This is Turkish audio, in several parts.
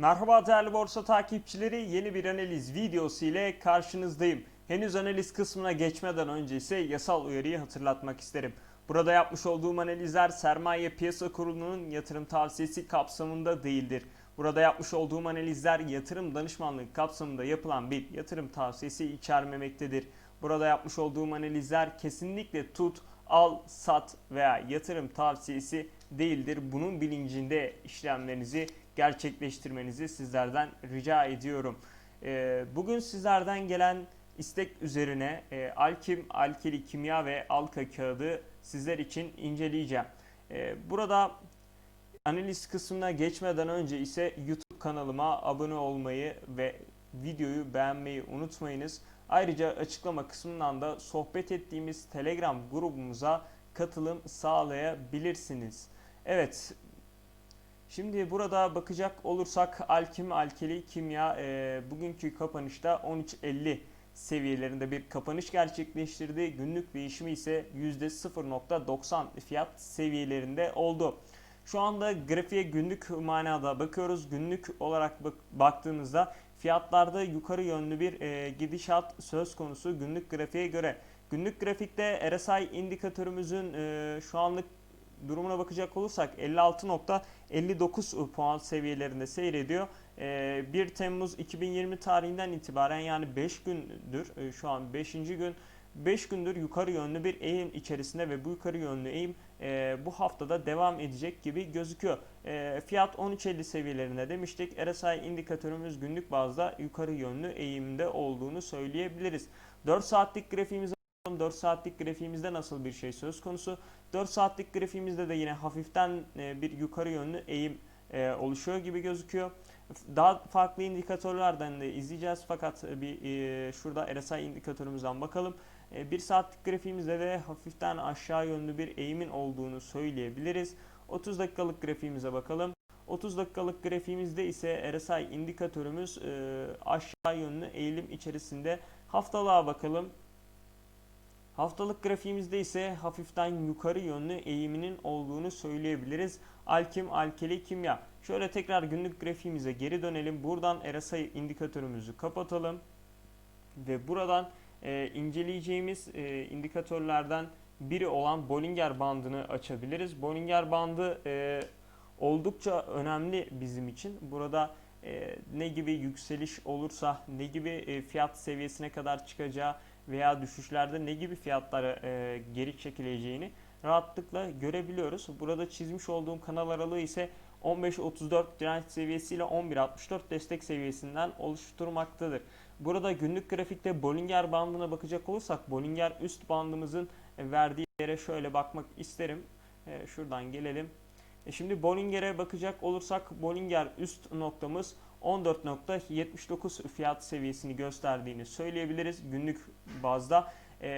Merhaba değerli borsa takipçileri yeni bir analiz videosu ile karşınızdayım. Henüz analiz kısmına geçmeden önce ise yasal uyarıyı hatırlatmak isterim. Burada yapmış olduğum analizler Sermaye Piyasa Kurulu'nun yatırım tavsiyesi kapsamında değildir. Burada yapmış olduğum analizler yatırım danışmanlığı kapsamında yapılan bir yatırım tavsiyesi içermemektedir. Burada yapmış olduğum analizler kesinlikle tut, al, sat veya yatırım tavsiyesi değildir. Bunun bilincinde işlemlerinizi gerçekleştirmenizi sizlerden rica ediyorum. Ee, Bugün sizlerden gelen istek üzerine e, Alkim, Alkili Kimya ve Alka kağıdı sizler için inceleyeceğim. Ee, Burada analiz kısmına geçmeden önce ise YouTube kanalıma abone olmayı ve videoyu beğenmeyi unutmayınız. Ayrıca açıklama kısmından da sohbet ettiğimiz Telegram grubumuza katılım sağlayabilirsiniz. Evet, Şimdi burada bakacak olursak alkim alkili kimya e, bugünkü kapanışta 13.50 seviyelerinde bir kapanış gerçekleştirdi. Günlük değişimi ise %0.90 fiyat seviyelerinde oldu. Şu anda grafiğe günlük manada bakıyoruz. Günlük olarak bak- baktığımızda fiyatlarda yukarı yönlü bir e, gidişat söz konusu günlük grafiğe göre. Günlük grafikte RSI indikatörümüzün e, şu anlık durumuna bakacak olursak 56.59 puan seviyelerinde seyrediyor. Ee, 1 Temmuz 2020 tarihinden itibaren yani 5 gündür e, şu an 5. gün 5 gündür yukarı yönlü bir eğim içerisinde ve bu yukarı yönlü eğim e, bu haftada devam edecek gibi gözüküyor. E, fiyat 13.50 seviyelerinde demiştik. RSI indikatörümüz günlük bazda yukarı yönlü eğimde olduğunu söyleyebiliriz. 4 saatlik grafiğimize bakalım. 4 saatlik grafiğimizde nasıl bir şey söz konusu? 4 saatlik grafiğimizde de yine hafiften e, bir yukarı yönlü eğim e, oluşuyor gibi gözüküyor. Daha farklı indikatörlerden de izleyeceğiz fakat bir e, şurada RSI indikatörümüzden bakalım. 1 saatlik grafiğimizde de hafiften aşağı yönlü bir eğimin olduğunu söyleyebiliriz. 30 dakikalık grafiğimize bakalım. 30 dakikalık grafiğimizde ise RSI indikatörümüz aşağı yönlü eğilim içerisinde. Haftalığa bakalım. Haftalık grafiğimizde ise hafiften yukarı yönlü eğiminin olduğunu söyleyebiliriz. Alkim, alkeli kimya. Şöyle tekrar günlük grafiğimize geri dönelim. Buradan RSI indikatörümüzü kapatalım. Ve buradan e, inceleyeceğimiz e, indikatörlerden biri olan Bollinger bandını açabiliriz. Bollinger bandı e, oldukça önemli bizim için. Burada e, ne gibi yükseliş olursa, ne gibi e, fiyat seviyesine kadar çıkacağı veya düşüşlerde ne gibi fiyatlara e, geri çekileceğini rahatlıkla görebiliyoruz. Burada çizmiş olduğum kanal aralığı ise 15.34 direnç seviyesi ile 11.64 destek seviyesinden oluşturmaktadır. Burada günlük grafikte Bollinger bandına bakacak olursak Bollinger üst bandımızın verdiği yere şöyle bakmak isterim. E, şuradan gelelim. E şimdi Bollinger'e bakacak olursak Bollinger üst noktamız 14.79 fiyat seviyesini gösterdiğini söyleyebiliriz günlük bazda. E,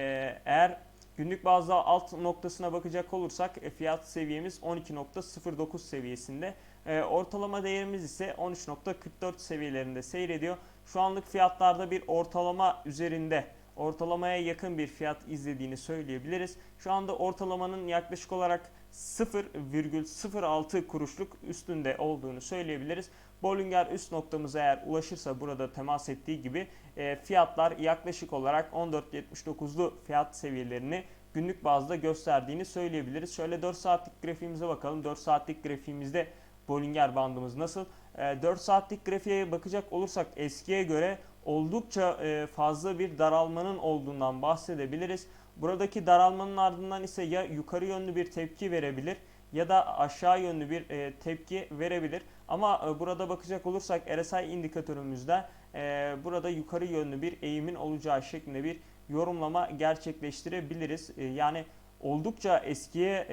eğer günlük bazda alt noktasına bakacak olursak e, fiyat seviyemiz 12.09 seviyesinde. E, ortalama değerimiz ise 13.44 seviyelerinde seyrediyor. Şu anlık fiyatlarda bir ortalama üzerinde ortalamaya yakın bir fiyat izlediğini söyleyebiliriz. Şu anda ortalamanın yaklaşık olarak 0,06 kuruşluk üstünde olduğunu söyleyebiliriz. Bollinger üst noktamıza eğer ulaşırsa burada temas ettiği gibi e, fiyatlar yaklaşık olarak 14.79'lu fiyat seviyelerini günlük bazda gösterdiğini söyleyebiliriz. Şöyle 4 saatlik grafiğimize bakalım. 4 saatlik grafiğimizde Bollinger bandımız nasıl? E, 4 saatlik grafiğe bakacak olursak eskiye göre oldukça e, fazla bir daralmanın olduğundan bahsedebiliriz. Buradaki daralmanın ardından ise ya yukarı yönlü bir tepki verebilir ya da aşağı yönlü bir e, tepki verebilir. Ama e, burada bakacak olursak RSI indikatörümüzde e, burada yukarı yönlü bir eğimin olacağı şeklinde bir yorumlama gerçekleştirebiliriz. E, yani oldukça eskiye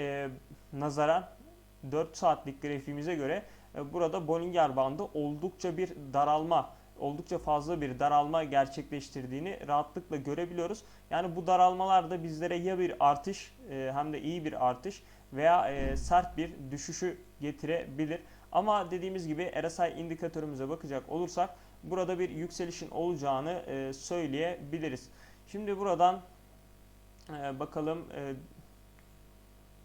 nazaran 4 saatlik grafiğimize göre burada Bollinger bandı oldukça bir daralma oldukça fazla bir daralma gerçekleştirdiğini rahatlıkla görebiliyoruz. Yani bu daralmalar da bizlere ya bir artış hem de iyi bir artış veya sert bir düşüşü getirebilir. Ama dediğimiz gibi RSI indikatörümüze bakacak olursak burada bir yükselişin olacağını e, söyleyebiliriz. Şimdi buradan bakalım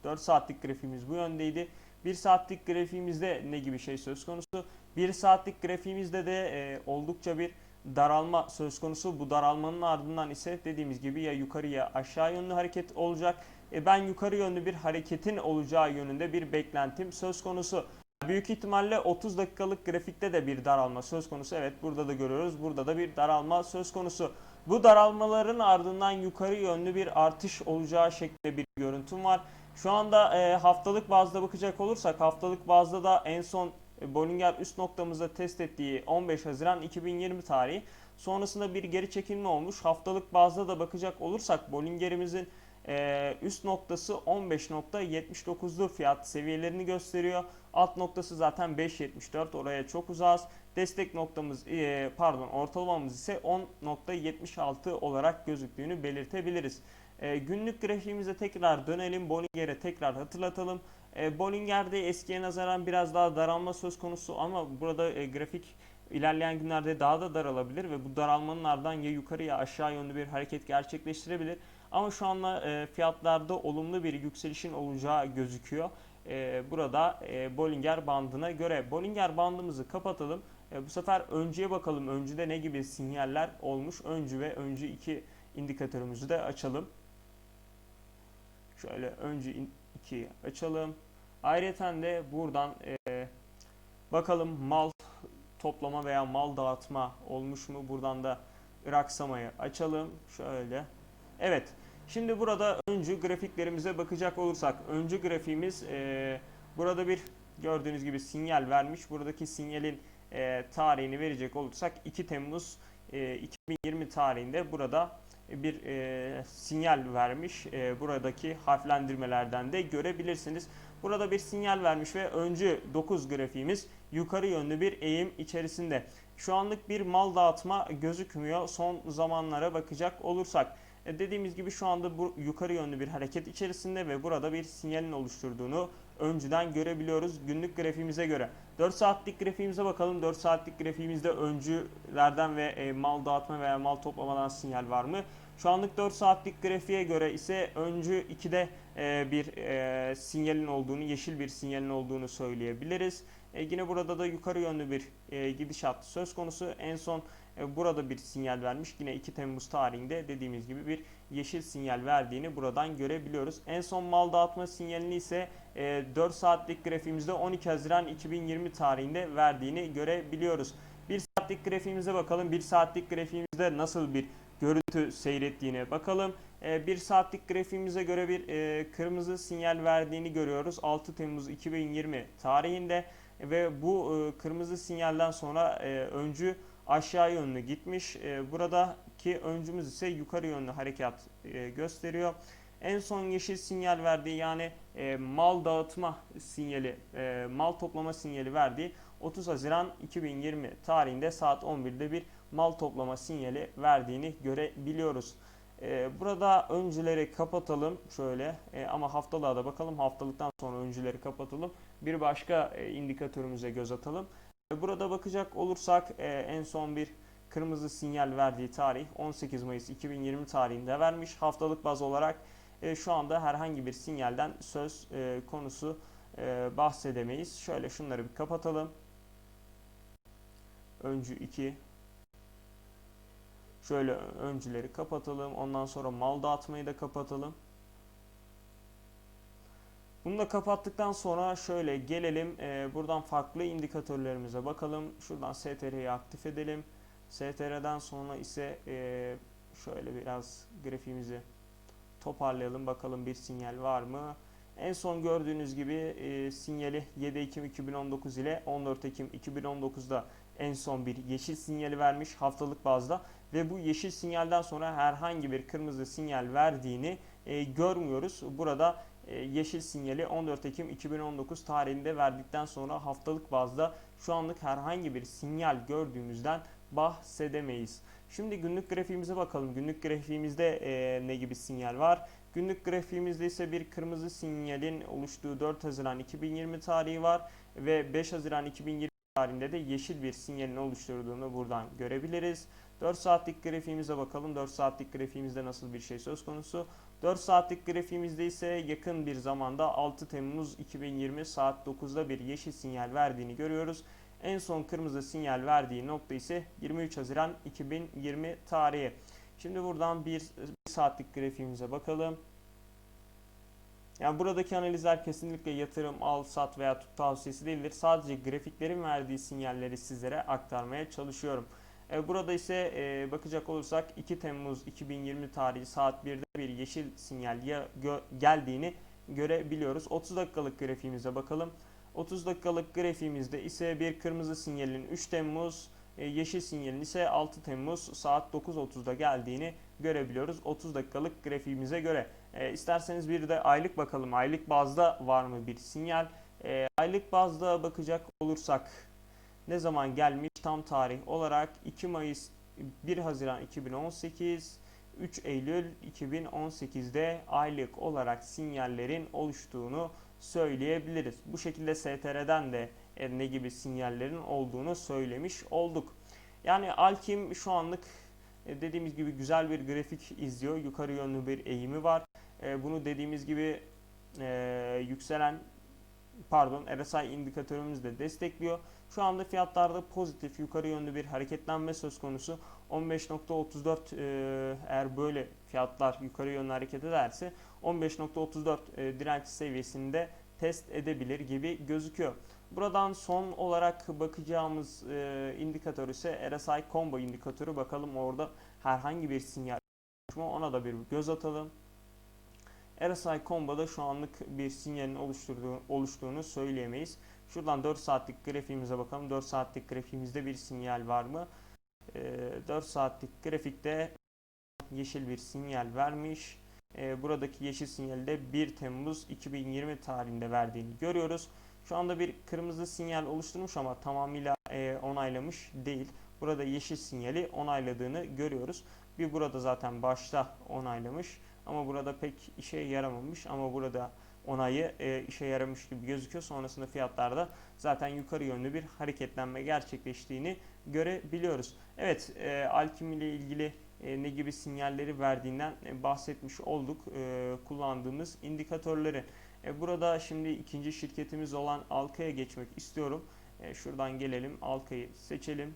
4 saatlik grafiğimiz bu yöndeydi. 1 saatlik grafiğimizde ne gibi şey söz konusu? 1 saatlik grafiğimizde de e, oldukça bir daralma söz konusu. Bu daralmanın ardından ise dediğimiz gibi ya yukarı ya aşağı yönlü hareket olacak. E, ben yukarı yönlü bir hareketin olacağı yönünde bir beklentim söz konusu. Büyük ihtimalle 30 dakikalık grafikte de bir daralma söz konusu. Evet burada da görüyoruz. Burada da bir daralma söz konusu. Bu daralmaların ardından yukarı yönlü bir artış olacağı şeklinde bir görüntüm var. Şu anda e, haftalık bazda bakacak olursak haftalık bazda da en son e, Bollinger üst noktamızda test ettiği 15 Haziran 2020 tarihi. Sonrasında bir geri çekilme olmuş. Haftalık bazda da bakacak olursak Bollinger'imizin e, üst noktası 15.79'lu fiyat seviyelerini gösteriyor. Alt noktası zaten 5.74 oraya çok uzağız. Destek noktamız e, pardon ortalamamız ise 10.76 olarak gözüktüğünü belirtebiliriz. E, günlük grafiğimize tekrar dönelim. Bollinger'e tekrar hatırlatalım. E, Bollinger'de eskiye nazaran biraz daha daralma söz konusu ama burada e, grafik ilerleyen günlerde daha da daralabilir ve bu daralmanın ardından ya yukarı ya aşağı yönlü bir hareket gerçekleştirebilir. Ama şu anda e, fiyatlarda olumlu bir yükselişin olacağı gözüküyor. E, burada e, Bollinger bandına göre Bollinger bandımızı kapatalım. E, bu sefer öncüye bakalım. Öncüde ne gibi sinyaller olmuş? Öncü ve öncü iki indikatörümüzü de açalım. Şöyle öncü 2'yi açalım. Ayrıca de buradan e, bakalım mal toplama veya mal dağıtma olmuş mu? Buradan da Iraksamayı açalım. Şöyle. Evet. Şimdi burada öncü grafiklerimize bakacak olursak öncü grafiğimiz e, burada bir gördüğünüz gibi sinyal vermiş. Buradaki sinyalin e, tarihini verecek olursak 2 Temmuz e, 2020 tarihinde burada bir e, sinyal vermiş. E, buradaki harflendirmelerden de görebilirsiniz. Burada bir sinyal vermiş ve öncü 9 grafiğimiz yukarı yönlü bir eğim içerisinde. Şu anlık bir mal dağıtma gözükmüyor. Son zamanlara bakacak olursak. E, dediğimiz gibi şu anda bu yukarı yönlü bir hareket içerisinde ve burada bir sinyalin oluşturduğunu öncüden görebiliyoruz günlük grafiğimize göre. 4 saatlik grafiğimize bakalım. 4 saatlik grafiğimizde öncülerden ve e, mal dağıtma veya mal toplamadan sinyal var mı? Şu anlık 4 saatlik grafiğe göre ise öncü 2'de e, bir e, sinyalin olduğunu, yeşil bir sinyalin olduğunu söyleyebiliriz. Yine burada da yukarı yönlü bir gidişat söz konusu. En son burada bir sinyal vermiş. Yine 2 Temmuz tarihinde dediğimiz gibi bir yeşil sinyal verdiğini buradan görebiliyoruz. En son mal dağıtma sinyalini ise e, 4 saatlik grafiğimizde 12 Haziran 2020 tarihinde verdiğini görebiliyoruz. 1 saatlik grafiğimize bakalım. 1 saatlik grafiğimizde nasıl bir görüntü seyrettiğine bakalım. 1 saatlik grafiğimize göre bir e, kırmızı sinyal verdiğini görüyoruz. 6 Temmuz 2020 tarihinde ve bu e, kırmızı sinyalden sonra e, öncü aşağı yönlü gitmiş. Buradaki öncümüz ise yukarı yönlü harekat gösteriyor. En son yeşil sinyal verdiği yani mal dağıtma sinyali, mal toplama sinyali verdiği 30 Haziran 2020 tarihinde saat 11'de bir mal toplama sinyali verdiğini görebiliyoruz. Ee, burada öncüleri kapatalım şöyle ama haftalığa da bakalım. Haftalıktan sonra öncüleri kapatalım. Bir başka e, indikatörümüze göz atalım. Ee, burada bakacak olursak e, en son bir kırmızı sinyal verdiği tarih 18 Mayıs 2020 tarihinde vermiş. Haftalık baz olarak e, şu anda herhangi bir sinyalden söz konusu bahsedemeyiz. Şöyle şunları bir kapatalım. Öncü 2 Şöyle öncüleri kapatalım. Ondan sonra mal dağıtmayı da kapatalım. Bunu da kapattıktan sonra şöyle gelelim. E, buradan farklı indikatörlerimize bakalım. Şuradan STR'yi aktif edelim. STR'den sonra ise e, şöyle biraz grafiğimizi toparlayalım. Bakalım bir sinyal var mı? En son gördüğünüz gibi e, sinyali 7 Ekim 2019 ile 14 Ekim 2019'da en son bir yeşil sinyali vermiş haftalık bazda ve bu yeşil sinyalden sonra herhangi bir kırmızı sinyal verdiğini e, görmüyoruz. Burada yeşil sinyali 14 Ekim 2019 tarihinde verdikten sonra haftalık bazda şu anlık herhangi bir sinyal gördüğümüzden bahsedemeyiz. Şimdi günlük grafiğimize bakalım. Günlük grafiğimizde e, ne gibi sinyal var? Günlük grafiğimizde ise bir kırmızı sinyalin oluştuğu 4 Haziran 2020 tarihi var ve 5 Haziran 2020 tarihinde de yeşil bir sinyalin oluşturduğunu buradan görebiliriz. 4 saatlik grafiğimize bakalım. 4 saatlik grafiğimizde nasıl bir şey söz konusu? 4 saatlik grafiğimizde ise yakın bir zamanda 6 Temmuz 2020 saat 9'da bir yeşil sinyal verdiğini görüyoruz. En son kırmızı sinyal verdiği nokta ise 23 Haziran 2020 tarihi. Şimdi buradan bir, bir saatlik grafiğimize bakalım. Yani buradaki analizler kesinlikle yatırım, al, sat veya tut tavsiyesi değildir. Sadece grafiklerin verdiği sinyalleri sizlere aktarmaya çalışıyorum. E, Burada ise e, bakacak olursak 2 Temmuz 2020 tarihi saat 1'de bir yeşil sinyal geldiğini görebiliyoruz. 30 dakikalık grafiğimize bakalım. 30 dakikalık grafiğimizde ise bir kırmızı sinyalin 3 Temmuz, e, yeşil sinyalin ise 6 Temmuz saat 9.30'da geldiğini görebiliyoruz 30 dakikalık grafiğimize göre. İsterseniz bir de aylık bakalım. Aylık bazda var mı bir sinyal? Aylık bazda bakacak olursak ne zaman gelmiş tam tarih olarak 2 Mayıs 1 Haziran 2018 3 Eylül 2018'de aylık olarak sinyallerin oluştuğunu söyleyebiliriz. Bu şekilde STR'den de ne gibi sinyallerin olduğunu söylemiş olduk. Yani Alkim şu anlık e, dediğimiz gibi güzel bir grafik izliyor. Yukarı yönlü bir eğimi var. E, Bunu dediğimiz gibi e, yükselen pardon RSI indikatörümüz de destekliyor. Şu anda fiyatlarda pozitif yukarı yönlü bir hareketlenme söz konusu. 15.34 e, eğer böyle fiyatlar yukarı yönlü hareket ederse 15.34 e, direnç seviyesinde test edebilir gibi gözüküyor. Buradan son olarak bakacağımız e, indikatör ise RSI Combo indikatörü. Bakalım orada herhangi bir sinyal mı ona da bir göz atalım. RSI Combo'da şu anlık bir sinyalin oluşturduğu, oluştuğunu söyleyemeyiz. Şuradan 4 saatlik grafiğimize bakalım. 4 saatlik grafiğimizde bir sinyal var mı? E, 4 saatlik grafikte yeşil bir sinyal vermiş. E, buradaki yeşil sinyali de 1 Temmuz 2020 tarihinde verdiğini görüyoruz. Şu anda bir kırmızı sinyal oluşturmuş ama tamamıyla e, onaylamış değil. Burada yeşil sinyali onayladığını görüyoruz. Bir burada zaten başta onaylamış ama burada pek işe yaramamış ama burada onayı e, işe yaramış gibi gözüküyor. Sonrasında fiyatlarda zaten yukarı yönlü bir hareketlenme gerçekleştiğini görebiliyoruz. Evet, e, Alkim ile ilgili e, ne gibi sinyalleri verdiğinden e, bahsetmiş olduk. E, kullandığımız indikatörleri. E, burada şimdi ikinci şirketimiz olan Alka'ya geçmek istiyorum. E, şuradan gelelim. Alka'yı seçelim.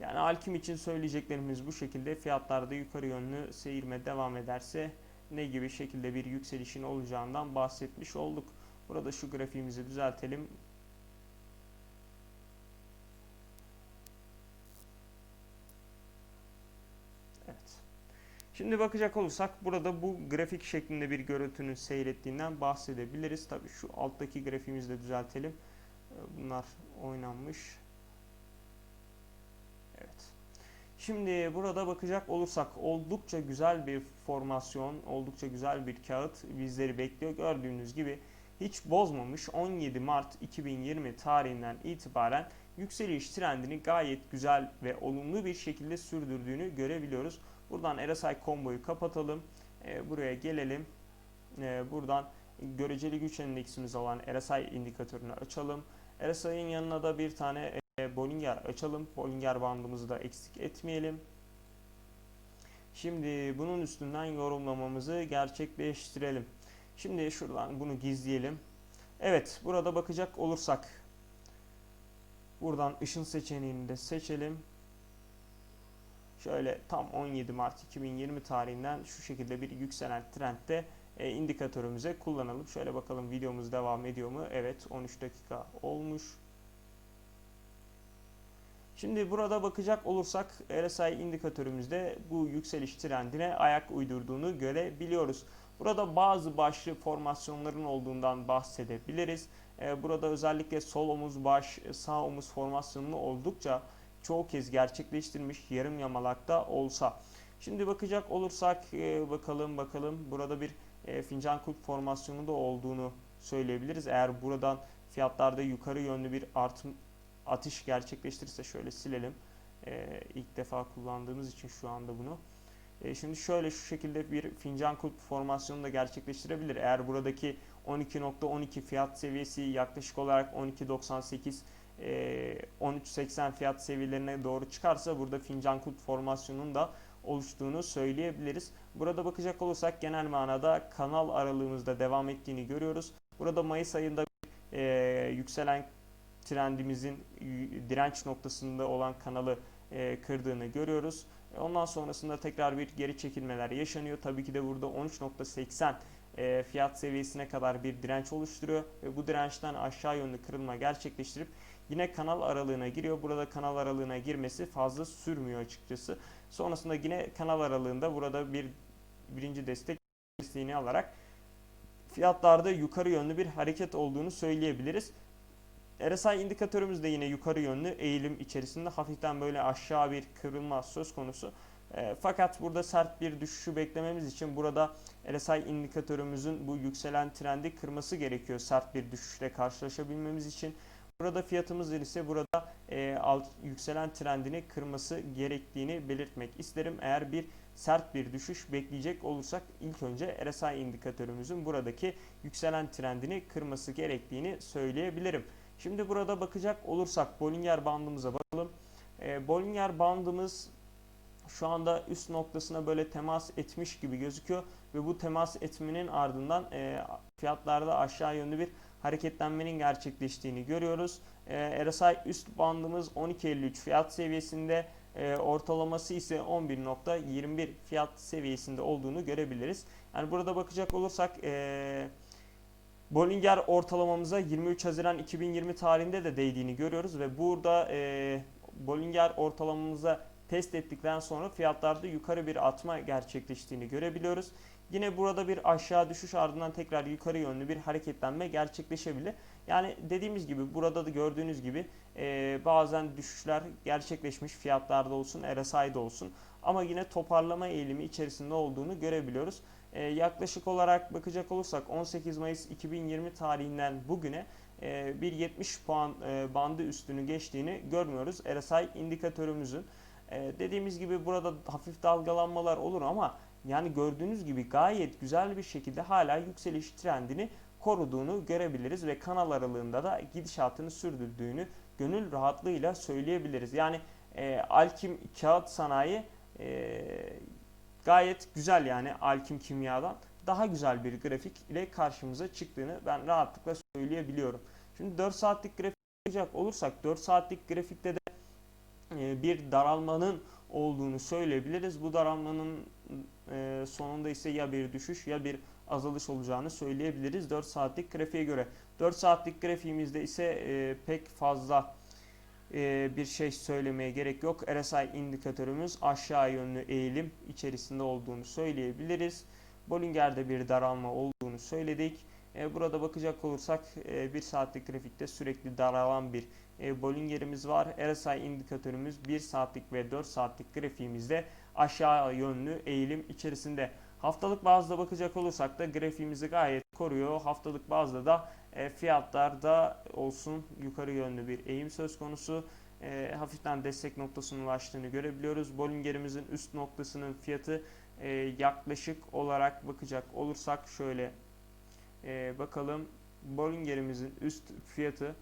Yani Alkim için söyleyeceklerimiz bu şekilde. Fiyatlarda yukarı yönlü seyirme devam ederse ne gibi şekilde bir yükselişin olacağından bahsetmiş olduk. Burada şu grafiğimizi düzeltelim. Evet. Şimdi bakacak olursak burada bu grafik şeklinde bir görüntünün seyrettiğinden bahsedebiliriz. Tabii şu alttaki grafiğimizi de düzeltelim. Ee, Bunlar oynanmış. Evet. Şimdi burada bakacak olursak oldukça güzel bir formasyon, oldukça güzel bir kağıt bizleri bekliyor. Gördüğünüz gibi hiç bozmamış 17 Mart 2020 tarihinden itibaren yükseliş trendini gayet güzel ve olumlu bir şekilde sürdürdüğünü görebiliyoruz. Buradan RSI komboyu kapatalım. Ee, buraya gelelim. Ee, buradan göreceli güç endeksimiz olan RSI indikatörünü açalım. RSI'nin yanına da bir tane Bollinger açalım. Bollinger bandımızı da eksik etmeyelim. Şimdi bunun üstünden yorumlamamızı gerçekleştirelim. Şimdi şuradan bunu gizleyelim. Evet burada bakacak olursak buradan ışın seçeneğini de seçelim. Şöyle tam 17 Mart 2020 tarihinden şu şekilde bir yükselen trendde e, indikatörümüze kullanalım. Şöyle bakalım videomuz devam ediyor mu? Evet 13 dakika olmuş. Şimdi burada bakacak olursak RSI indikatörümüzde bu yükseliş trendine ayak uydurduğunu görebiliyoruz. Burada bazı başlı formasyonların olduğundan bahsedebiliriz. Ee, Burada özellikle sol omuz baş, sağ omuz formasyonunu oldukça çoğu kez gerçekleştirmiş yarım yamalakta olsa. Şimdi bakacak olursak e, bakalım bakalım burada bir e, fincan kulp formasyonu da olduğunu söyleyebiliriz. Eğer buradan fiyatlarda yukarı yönlü bir artım atış gerçekleştirirse şöyle silelim. Ee, ilk defa kullandığımız için şu anda bunu. Ee, şimdi şöyle şu şekilde bir fincan kulp formasyonu da gerçekleştirebilir. Eğer buradaki 12.12 fiyat seviyesi yaklaşık olarak 12.98 e, 13.80 fiyat seviyelerine doğru çıkarsa burada fincan kulp formasyonunun da oluştuğunu söyleyebiliriz. Burada bakacak olursak genel manada kanal aralığımızda devam ettiğini görüyoruz. Burada Mayıs ayında e, yükselen trendimizin direnç noktasında olan kanalı e, kırdığını görüyoruz. E, Ondan sonrasında tekrar bir geri çekilmeler yaşanıyor. Tabii ki de burada 13.80 e, fiyat seviyesine kadar bir direnç oluşturuyor ve bu dirençten aşağı yönlü kırılma gerçekleştirip yine kanal aralığına giriyor. Burada kanal aralığına girmesi fazla sürmüyor açıkçası. Sonrasında yine kanal aralığında burada bir birinci destek desteğini alarak fiyatlarda yukarı yönlü bir hareket olduğunu söyleyebiliriz. RSI indikatörümüz de yine yukarı yönlü eğilim içerisinde hafiften böyle aşağı bir kırılma söz konusu. E, fakat burada sert bir düşüşü beklememiz için burada RSI indikatörümüzün bu yükselen trendi kırması gerekiyor sert bir düşüşle karşılaşabilmemiz için. Burada fiyatımız ise burada e, alt, yükselen trendini kırması gerektiğini belirtmek isterim. Eğer bir sert bir düşüş bekleyecek olursak ilk önce RSI indikatörümüzün buradaki yükselen trendini kırması gerektiğini söyleyebilirim. Şimdi burada bakacak olursak Bollinger bandımıza bakalım. E, Bollinger bandımız şu anda üst noktasına böyle temas etmiş gibi gözüküyor ve bu temas etmenin ardından e, fiyatlarda aşağı yönlü bir hareketlenmenin gerçekleştiğini görüyoruz. E, RSI üst bandımız 12.53 fiyat seviyesinde e, ortalaması ise 11.21 fiyat seviyesinde olduğunu görebiliriz. Yani burada bakacak olursak e, Bollinger ortalamamıza 23 Haziran 2020 tarihinde de değdiğini görüyoruz ve burada e, Bollinger ortalamamıza test ettikten sonra fiyatlarda yukarı bir atma gerçekleştiğini görebiliyoruz. Yine burada bir aşağı düşüş ardından tekrar yukarı yönlü bir hareketlenme gerçekleşebilir. Yani dediğimiz gibi burada da gördüğünüz gibi e, bazen düşüşler gerçekleşmiş fiyatlarda olsun RSI'de olsun ama yine toparlama eğilimi içerisinde olduğunu görebiliyoruz. E, yaklaşık olarak bakacak olursak 18 Mayıs 2020 tarihinden bugüne e, bir 70 puan e, bandı üstünü geçtiğini görmüyoruz RSI indikatörümüzün. E, dediğimiz gibi burada hafif dalgalanmalar olur ama yani gördüğünüz gibi gayet güzel bir şekilde hala yükseliş trendini koruduğunu görebiliriz ve kanal aralığında da gidişatını sürdürdüğünü gönül rahatlığıyla söyleyebiliriz. Yani e, Alkim kağıt sanayi e, gayet güzel yani Alkim kimyadan daha güzel bir grafik ile karşımıza çıktığını ben rahatlıkla söyleyebiliyorum. Şimdi 4 saatlik grafik bakacak olursak 4 saatlik grafikte de e, bir daralmanın olduğunu söyleyebiliriz. Bu daralmanın e, sonunda ise ya bir düşüş ya bir azalış olacağını söyleyebiliriz 4 saatlik grafiğe göre. 4 saatlik grafiğimizde ise e, pek fazla e, bir şey söylemeye gerek yok. RSI indikatörümüz aşağı yönlü eğilim içerisinde olduğunu söyleyebiliriz. Bollinger'de bir daralma olduğunu söyledik. E, burada bakacak olursak 1 saatlik grafikte sürekli daralan bir e, Bollinger'imiz var. RSI indikatörümüz 1 saatlik ve 4 saatlik grafiğimizde aşağı yönlü eğilim içerisinde. Haftalık bazda bakacak olursak da grafiğimizi gayet koruyor. Haftalık bazda da e, fiyatlarda olsun yukarı yönlü bir eğim söz konusu. E, hafiften destek noktasına ulaştığını görebiliyoruz. Bollinger'imizin üst noktasının fiyatı e, yaklaşık olarak bakacak olursak şöyle e, bakalım. Bollinger'imizin üst fiyatı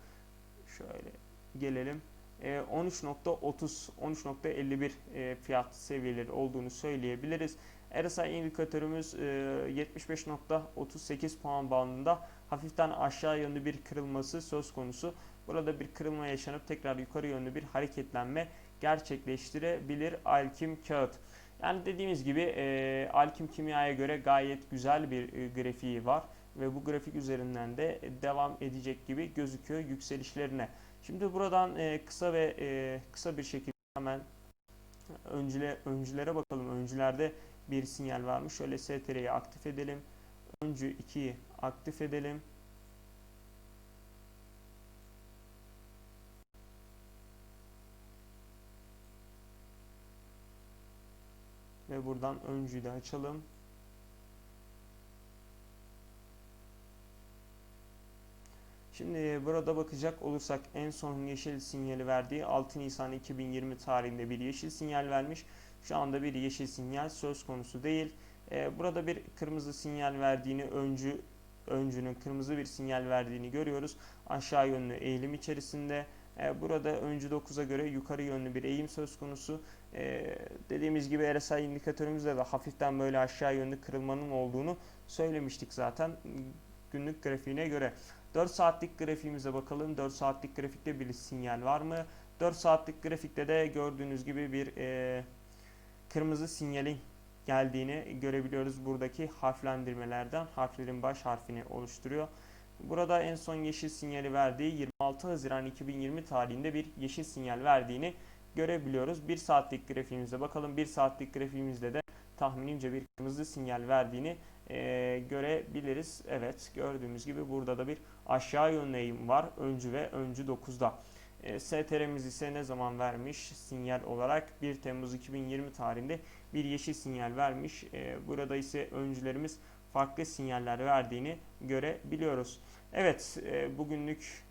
şöyle gelelim. E, 13.30 13.51 e, fiyat seviyeleri olduğunu söyleyebiliriz. RSI indikatörümüz e, 75.38 puan bandında hafiften aşağı yönlü bir kırılması söz konusu. Burada bir kırılma yaşanıp tekrar yukarı yönlü bir hareketlenme gerçekleştirebilir Alkim kağıt. Yani dediğimiz gibi e, Alkim kimyaya göre gayet güzel bir e, grafiği var ve bu grafik üzerinden de devam edecek gibi gözüküyor yükselişlerine. Şimdi buradan e, kısa ve e, kısa bir şekilde hemen öncüle, öncülere bakalım. Öncülerde bir sinyal varmış. Şöyle STR'yi aktif edelim. Öncü 2'yi aktif edelim. Ve buradan öncüyü de açalım. Şimdi burada bakacak olursak en son yeşil sinyali verdiği 6 Nisan 2020 tarihinde bir yeşil sinyal vermiş. Şu anda bir yeşil sinyal söz konusu değil. Ee, burada bir kırmızı sinyal verdiğini öncü öncünün kırmızı bir sinyal verdiğini görüyoruz. Aşağı yönlü eğilim içerisinde E, burada öncü 9'a göre yukarı yönlü bir eğim söz konusu. E, dediğimiz gibi RSI indikatörümüzde de hafiften böyle aşağı yönlü kırılmanın olduğunu söylemiştik zaten günlük grafiğine göre. 4 saatlik grafiğimize bakalım. 4 saatlik grafikte bir sinyal var mı? 4 saatlik grafikte de gördüğünüz gibi bir e, kırmızı sinyalin geldiğini görebiliyoruz. Buradaki harflendirmelerden harflerin baş harfini oluşturuyor. Burada en son yeşil sinyali verdiği 26 Haziran 2020 tarihinde bir yeşil sinyal verdiğini görebiliyoruz. 1 saatlik grafiğimize bakalım. 1 saatlik grafiğimizde de tahminimce bir kırmızı sinyal verdiğini e, görebiliriz. Evet gördüğümüz gibi burada da bir aşağı yönlü eğim var. Öncü ve öncü 9'da. E, STR'miz ise ne zaman vermiş sinyal olarak 1 Temmuz 2020 tarihinde bir yeşil sinyal vermiş. E, burada ise öncülerimiz farklı sinyaller verdiğini görebiliyoruz. Evet e, bugünlük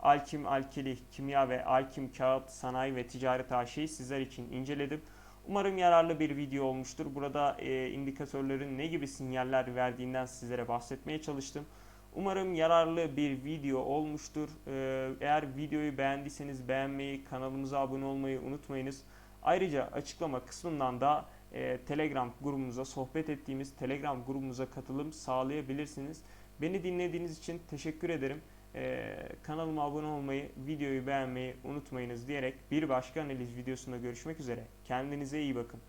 Alkim Alkili Kimya ve Alkim Kağıt Sanayi ve Ticaret AŞ'yi sizler için inceledim. Umarım yararlı bir video olmuştur. Burada e, indikatörlerin ne gibi sinyaller verdiğinden sizlere bahsetmeye çalıştım. Umarım yararlı bir video olmuştur. Ee, eğer videoyu beğendiyseniz beğenmeyi, kanalımıza abone olmayı unutmayınız. Ayrıca açıklama kısmından da e, Telegram grubumuza, sohbet ettiğimiz Telegram grubumuza katılım sağlayabilirsiniz. Beni dinlediğiniz için teşekkür ederim. Ee, kanalıma abone olmayı, videoyu beğenmeyi unutmayınız diyerek bir başka analiz videosunda görüşmek üzere. Kendinize iyi bakın.